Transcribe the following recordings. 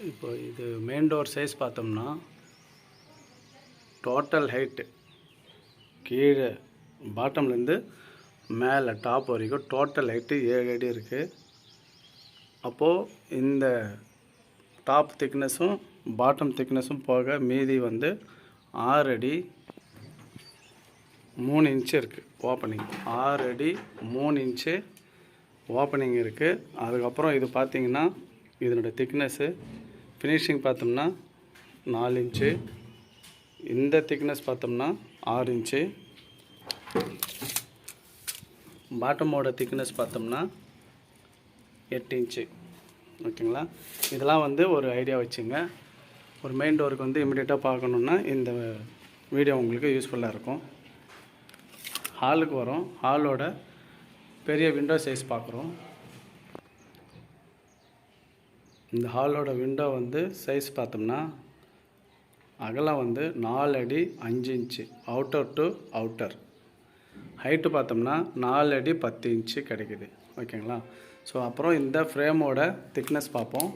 இப்போ இது main door size பார்த்தோம்னா டோட்டல் ஹைட்டு கீழே பாட்டம்லேருந்து மேலே டாப் வரைக்கும் டோட்டல் ஹைட்டு ஏழு அடி இருக்குது அப்போது இந்த டாப் திக்னஸும் பாட்டம் திக்னஸும் போக மீதி வந்து ஆறு அடி மூணு இன்ச்சு இருக்குது ஓப்பனிங் ஆறு அடி மூணு இன்ச்சு ஓப்பனிங் இருக்குது அதுக்கப்புறம் இது பார்த்திங்கன்னா இதனோட திக்னஸ்ஸு ஃபினிஷிங் பார்த்தோம்னா நாலு இன்ச்சு இந்த திக்னஸ் பார்த்தோம்னா ஆறு இன்ச்சு பாட்டமோட திக்னஸ் பார்த்தோம்னா எட்டு இன்ச்சு ஓகேங்களா? இதெல்லாம் வந்து ஒரு ஐடியா வச்சுங்க. ஒரு மெயின் டோருக்கு வந்து இமிடியேட்டாக பார்க்கணுன்னா இந்த வீடியோ உங்களுக்கு யூஸ்ஃபுல்லாக இருக்கும். ஹாலுக்கு வரோம். ஹாலோட பெரிய விண்டோ சைஸ் பார்க்குறோம். இந்த ஹாலோட விண்டோ வந்து சைஸ் பார்த்தோம்னா அகலம் வந்து நாலு அடி அஞ்சு inch outer to outer height பார்த்தோம்னா நாலு அடி பத்து இன்ச்சு கிடைக்குது. ஓகேங்களா ஸோ அப்புறம் இந்த ஃப்ரேமோட திக்னஸ் பார்ப்போம்.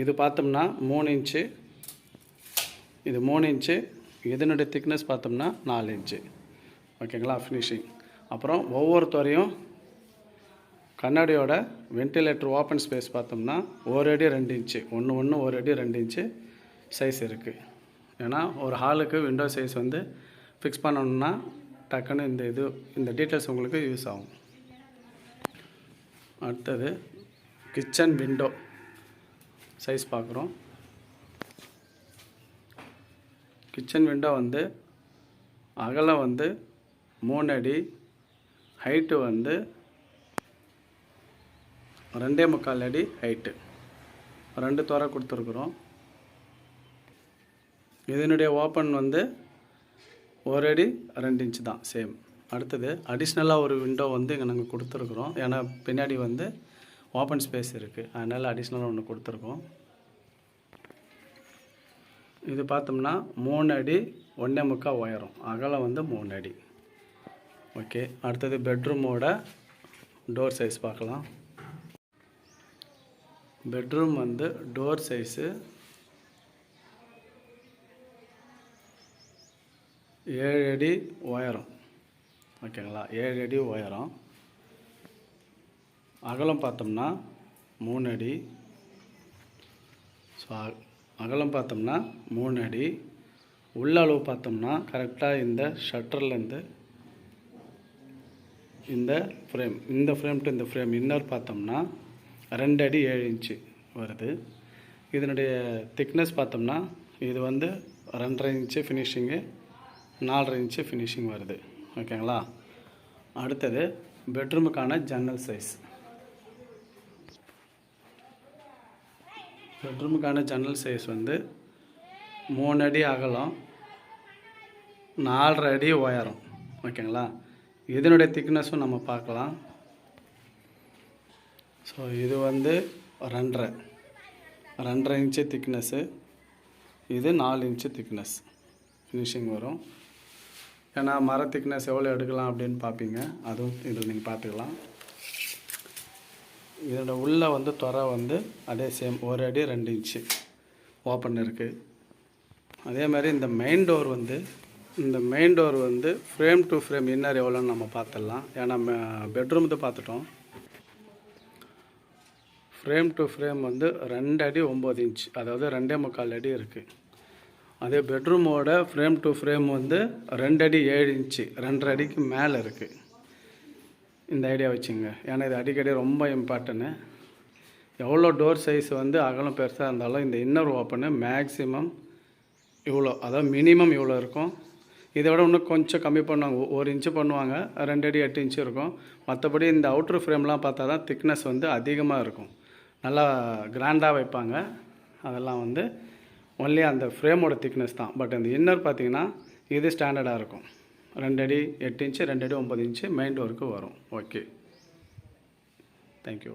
இது பார்த்தோம்னா மூணு இன்ச்சு இது மூணு இன்ச்சு இதனுடைய திக்னஸ் பார்த்தோம்னா நாலு இன்ச்சு ஓகேங்களா ஃபினிஷிங் அப்புறம் ஒவ்வொருத்தரையும் கண்ணாடியோட வென்டிலேட்டர் ஓப்பன் ஸ்பேஸ் பார்த்தோம்னா ஒரு அடி ரெண்டு இன்ச்சு ஒன்று ஒன்று ஒரு அடி ரெண்டு இன்ச்சு சைஸ் இருக்குது ஏன்னா ஒரு ஹாலுக்கு விண்டோ சைஸ் வந்து ஃபிக்ஸ் பண்ணணும்னா டக்குன்னு இந்த இது இந்த டீட்டெயில்ஸ் உங்களுக்கு யூஸ் ஆகும். அடுத்தது கிச்சன் விண்டோ சைஸ் பார்க்குறோம். கிச்சன் விண்டோ வந்து அகலம் வந்து மூணு அடி ஹைட்டு வந்து ரெண்டே முக்கால் அடி ஹைட்டு ரெண்டு துறை கொடுத்துருக்குறோம். இதனுடைய ஓப்பன் வந்து ஒரு அடி ரெண்டு இன்ச்சு தான் சேம் அடுத்தது அடிஷ்னலாக ஒரு விண்டோ வந்து இங்கே நாங்கள் கொடுத்துருக்குறோம். ஏன்னா பின்னாடி வந்து ஓப்பன் ஸ்பேஸ் இருக்குது அதனால் அடிஷ்னலாக ஒன்று கொடுத்துருக்கோம். இது பார்த்தோம்னா மூணு அடி ஒன்றே முக்கால் உயரம். அகலம் வந்து மூணு அடி. ஓகே அடுத்தது பெட்ரூமோட டோர் சைஸ் பார்க்கலாம். பெட்ரூம் வந்து டோர் சைஸு ஏழு அடி உயரம். ஓகேங்களா? ஏழு அடி உயரம். அகலம் பார்த்தோம்னா மூணு அடி. ஸோ அகலம் பார்த்தோம்னா மூணு அடி. உள்ள அளவு பார்த்தோம்னா கரெக்டாக இந்த ஷட்டர்லேருந்து இந்த ஃப்ரேம் இந்த ஃப்ரேம் டு இந்த ஃப்ரேம். இன்னர் பார்த்தோம்னா ரெண்டு அடி ஏழு இன்ச்சு வருது. இதனுடைய திக்னஸ் பார்த்தோம்னா இது வந்து ரெண்டரை இன்ச்சு ஃபினிஷிங்கு நாலரை இன்ச்சு ஃபினிஷிங் வருது. ஓகேங்களா அடுத்தது பெட்ரூமுக்கான ஜன்னல் சைஸ் பெட்ரூமுக்கான ஜன்னல் சைஸ் வந்து மூணு அடி அகலம் நாலரை அடி உயரம். ஓகேங்களா இதனுடைய திக்னஸும் நம்ம பார்க்கலாம். ஸோ இது வந்து ரெண்டரை. ரெண்டரை இன்ச்சு திக்னஸ்ஸு இது நாலு இன்ச்சு திக்னஸ் ஃபினிஷிங் வரும். ஏன்னா மர திக்னஸ் எவ்வளோ எடுக்கலாம் அப்படின்னு பார்ப்பீங்க அதுவும் இதில் நீங்கள் பார்த்துக்கலாம் இதோட உள்ளே வந்து துறை வந்து அதே சேம் ஒரு அடி ரெண்டு இன்ச்சு ஓப்பன் இருக்குது அதே மாதிரி இந்த மெயின் டோர் வந்து இந்த மெயின் டோர் வந்து ஃப்ரேம் டு ஃப்ரேம் இன்னர் எவ்வளோன்னு நம்ம பார்த்துடலாம் ஏன்னா பெட்ரூம் தான் பார்த்துட்டோம் ஃப்ரேம் டு ஃப்ரேம் வந்து ரெண்டு அடி ஒம்பது இன்ச் அதாவது ரெண்டே முக்கால் அடி இருக்குது அதே பெட்ரூமோட ஃப்ரேம் டு ஃப்ரேம் வந்து ரெண்டு அடி ஏழு இன்ச்சு ரெண்டரை அடிக்கு மேலே இருக்குது இந்த ஐடியா வச்சுங்க. ஏன்னா இது அடிக்கடி ரொம்ப இம்பார்ட்டன்னு எவ்வளோ டோர் சைஸ் வந்து அகலம் பெருசாக இருந்தாலும் இந்த இன்னர் ஓப்பனு மேக்ஸிமம் இவ்வளோ அதாவது மினிமம் இவ்வளோ இருக்கும். இதை விட இன்னும் கொஞ்சம் கம்மி பண்ணுவாங்க. ஒரு இன்ச்சு பண்ணுவாங்க. ரெண்டு அடி எட்டு இன்ச்சு இருக்கும். மற்றபடி இந்த அவுட்ரு ஃப்ரேம்லாம் பார்த்தா தான் திக்னஸ் வந்து அதிகமாக இருக்கும். நல்லா கிராண்டாக வைப்பாங்க. அதெல்லாம் வந்து ஒன்லி அந்த ஃப்ரேமோட திக்னஸ் தான். பட் அந்த இன்னர் பார்த்திங்கன்னா இது ஸ்டாண்டர்டாக இருக்கும். ரெண்டு அடி எட்டு இன்ச்சு ரெண்டு அடி ஒம்பது இன்ச்சு மெயின் டோருக்கு வரும். Okay thank you